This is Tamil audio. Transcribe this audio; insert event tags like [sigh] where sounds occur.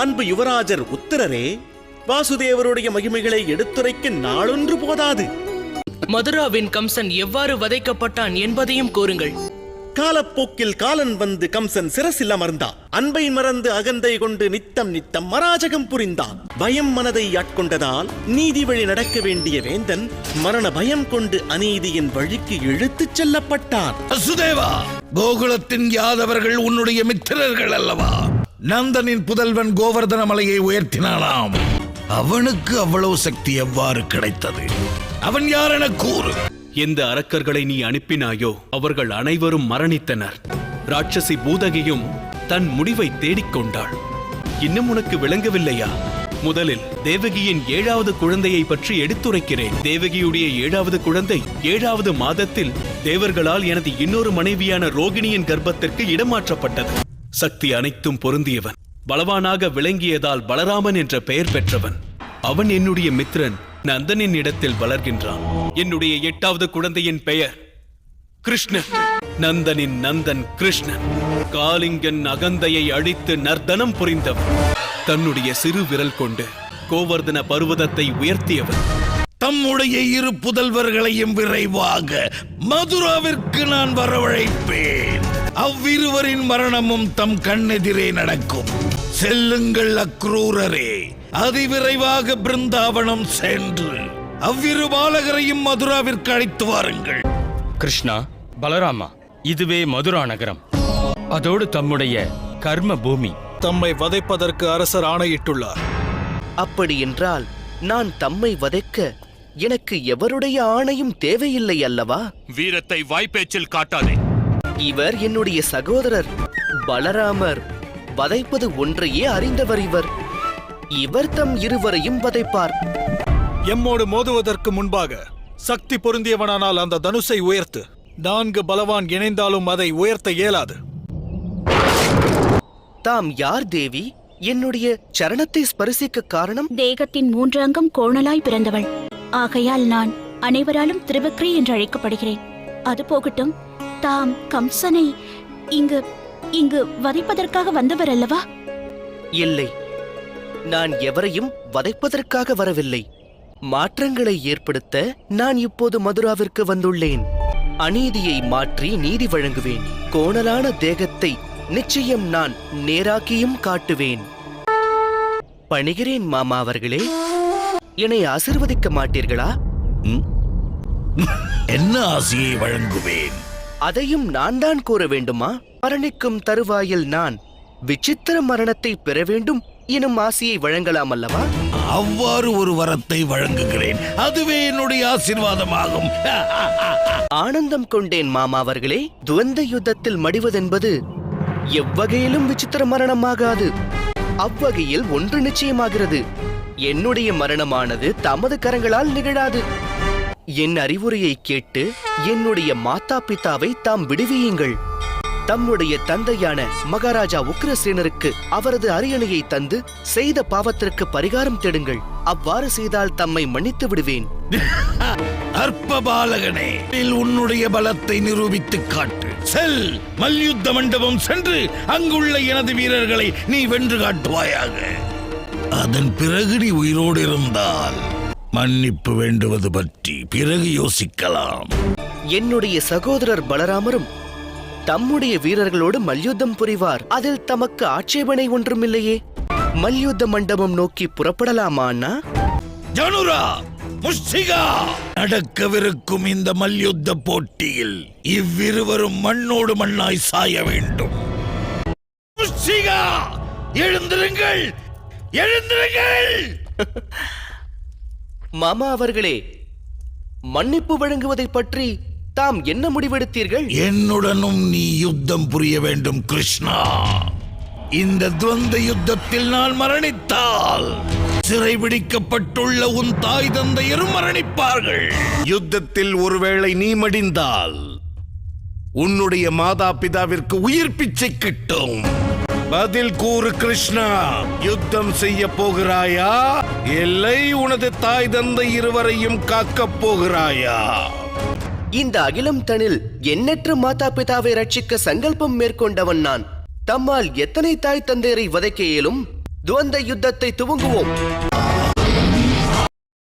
அன்பு யுவராஜர் உத்தரரே வாசுதேவருடைய மகிமைகளை எடுத்துரைக்க நாளொன்று போதாது. மதுராவின் கம்சன் எவ்வாறு வதைக்கப்பட்டான் என்பதையும் கூறுங்கள். காலப்போக்கில் காலன் வந்து கம்சன் சிரசில் அமர்ந்தான். அன்பை மறந்து அகந்தை கொண்டு நித்தம் நித்தம் மராஜகம் புரிந்தான். பயம் மனதை ஆட்கொண்டதால் நீதி வழி நடக்க வேண்டிய வேந்தன் மரண பயம் கொண்டு அநீதியின் வழிக்கு இழுத்துச் செல்லப்பட்டான். வசுதேவா கோகுலத்தின் யாதவர்கள் உன்னுடைய மித்திரர்கள் அல்லவா? நந்தனின் புதல்வன் கோவர்தன மலையை உயர்த்தினானாம் அவனுக்கு அவ்வளவு சக்தி எவ்வாறு கிடைத்தது? அவன் யார் என கூறு. எந்த அரக்கர்களை நீ அனுப்பினாயோ அவர்கள் அனைவரும் மரணித்தனர். ராட்சசி பூதகியும் தன் முடிவை தேடிக்கொண்டாள் இன்னும் உனக்கு விளங்கவில்லையா? முதலில் தேவகியின் ஏழாவது குழந்தையை பற்றி எடுத்துரைக்கிறேன். தேவகியுடைய ஏழாவது குழந்தை ஏழாவது மாதத்தில் தேவர்களால் எனது இன்னொரு மனைவியான ரோகிணியின் கர்ப்பத்திற்கு இடமாற்றப்பட்டது. சக்தி அனைத்தும் பொருந்தியவன். பலவானாக விளங்கியதால் பலராமன் என்ற பெயர் பெற்றவன். அவன் என்னுடைய மித்திரன் நந்தனின் இடத்தில் வளர்கின்றான். என்னுடைய எட்டாவது குழந்தையின் பெயர் கிருஷ்ணன். நந்தனின் நந்தன் கிருஷ்ணன். காலிங்கன் அகந்தையை அழித்து நர்தனம் புரிந்தவன். தன்னுடைய சிறு விரல் கொண்டு கோவர்தன பர்வதத்தை உயர்த்தியவன். தம்முடைய இரு புதல்வர்களையும் விரைவாக மதுராவிற்கு நான் வரவழைப்பேன். அவ்விருவரின் மரணமும் தம் கண்ணெதிரே நடக்கும். செல்லுங்கள் அக்ரூரரே. அதிவிரைவாக பிருந்தாவனம் சென்று. அவ்விரு பாலகரையும் மதுராவிற்கு அழைத்து வாருங்கள். கிருஷ்ணா பலராமா இதுவே மதுரா நகரம். அதோடு தம்முடைய கர்ம பூமி. தம்மை வதைப்பதற்கு அரசர் ஆணையிட்டுள்ளார். அப்படியென்றால் நான் தம்மை வதைக்க எனக்கு எவருடைய ஆணையும் தேவையில்லை அல்லவா? வீரத்தை வாய்ப்பேச்சில் காட்டாதே. இவர் என்னுடைய சகோதரர் பலராமர். வதைப்பது ஒன்றையே அறிந்தவர் இவர். இவர் தம் இருவரையும் வதைப்பார். எம்மோடு மோதுவதற்கு முன்பாக சக்தி பொருந்தியவனானால் அந்த தனுசை உயர்த்து நான்கு பலவான் இணைந்தாலும் அதை உயர்த்த இயலாது. தாம் யார் தேவி? என்னுடைய சரணத்தை ஸ்பரிசிக்க காரணம்? தேகத்தின் மூன்று அங்கம் கோணலாய் பிறந்தவள். ஆகையால் நான் அனைவராலும் திருவக்ரி என்று அழைக்கப்படுகிறேன். அது போகட்டும். தாம் கம்சனை இங்கு இங்கு வதைப்பதற்காக வந்தவர் அல்லவா? இல்லை. நான் எவரையும் வதைப்பதற்காக வரவில்லை. மாற்றங்களை ஏற்படுத்த நான் இப்போது மதுராவிற்கு வந்துள்ளேன். அநீதியை மாற்றி நீதி வழங்குவேன். கோணலான தேகத்தை நிச்சயம் நான் நேராக்கியும் காட்டுவேன். பணிகிறேன் மாமா அவர்களே. என்னை ஆசிர்வதிக்க மாட்டீர்களா? என்ன ஆசையை வழங்குவேன்? அதையும் நான் தான் கூற வேண்டுமா? மரணிக்கும் தருவாயில் நான் விசித்திர மரணத்தை பெற வேண்டும் எனும் ஆசையை வழங்கலாம் அல்லவா? அவ்வாறு ஒரு வரத்தை வழங்குகிறேன். அதுவே என்னுடைய ஆசீர்வாதமாகும். ஆனந்தம் கொண்டேன் மாமா அவர்களே. துவந்த யுத்தத்தில் மடிவதென்பது எவ்வகையிலும் விசித்திர மரணமாகாது. அவ்வகையில் ஒன்று நிச்சயமாகிறது. என்னுடைய மரணமானது தமது கரங்களால் நிகழாது. என் அறிவுரையை கேட்டு என்னுடைய மாதா பிதாவை தாம் விடுவியுங்கள். தம்முடைய தந்தையான மகாராஜா உக்ரசேனருக்கு அவரது அரியணையை தந்து செய்த பாவத்திற்கு பரிகாரம் தேடுங்கள். அவ்வாறு செய்தால் தம்மை மன்னித்து விடுவேன். [laughs] அற்ப பாலகனே உன்னுடைய பலத்தை நிரூபித்து காட்டு. செல் மல்யுத்த மண்டபம் சென்று அங்குள்ள எனது வீரர்களை நீ வென்று காட்டுவாயாக. அதன் பிறகு நீ உயிரோடு இருந்தால். மன்னிப்பு வேண்டுவது பற்றி பிறகு யோசிக்கலாம். என்னுடைய சகோதரர் பலராமரும் தம்முடைய வீரர்களோடு மல்யுத்தம் புரிவார். அதில் தமக்கு ஆட்சேபனை ஒன்றுமில்லையே. மல்யுத்த மண்டபம் நோக்கி புறப்படலாமா அண்ணா ஜனுரா முஷ்டிகா! நடக்கவிருக்கும் இந்த மல்யுத்த போட்டியில் இவ்விருவரும் மண்ணோடு மண்ணாய் சாய வேண்டும். முஷ்டிகா எழுந்திருங்கள்! எழுந்திருங்கள்! [laughs] மாமா அவர்களே மன்னிப்பு வழங்குவதைப் பற்றி தாம் என்ன முடிவெடுத்தீர்கள்? என்னுடனும் நீ யுத்தம் புரிய வேண்டும் கிருஷ்ணா. இந்த துவந்த யுத்தத்தில் நான் மரணித்தால் சிறைபிடிக்கப்பட்டுள்ள உன் தாய் தந்தையரும் மரணிப்பார்கள். யுத்தத்தில் ஒருவேளை நீ மடிந்தால் உன்னுடைய மாதா பிதாவிற்கு உயிர் பிச்சை கிட்டும். பதில் கூறு கிருஷ்ணா. யுத்தம் செய்ய போகிறாயா? இல்லை உனது தாய் தந்தை இருவரையும் காக்கப் போகிறாயா? இந்த அகிலம் தனில் எண்ணற்ற மாதா பிதாவை ரட்சிக்க சங்கல்பம் மேற்கொண்டவன் நான். தம்மால் எத்தனை தாய் தந்தையரை வதைக்க இயலும்? துவந்த யுத்தத்தை துவங்குவோம்.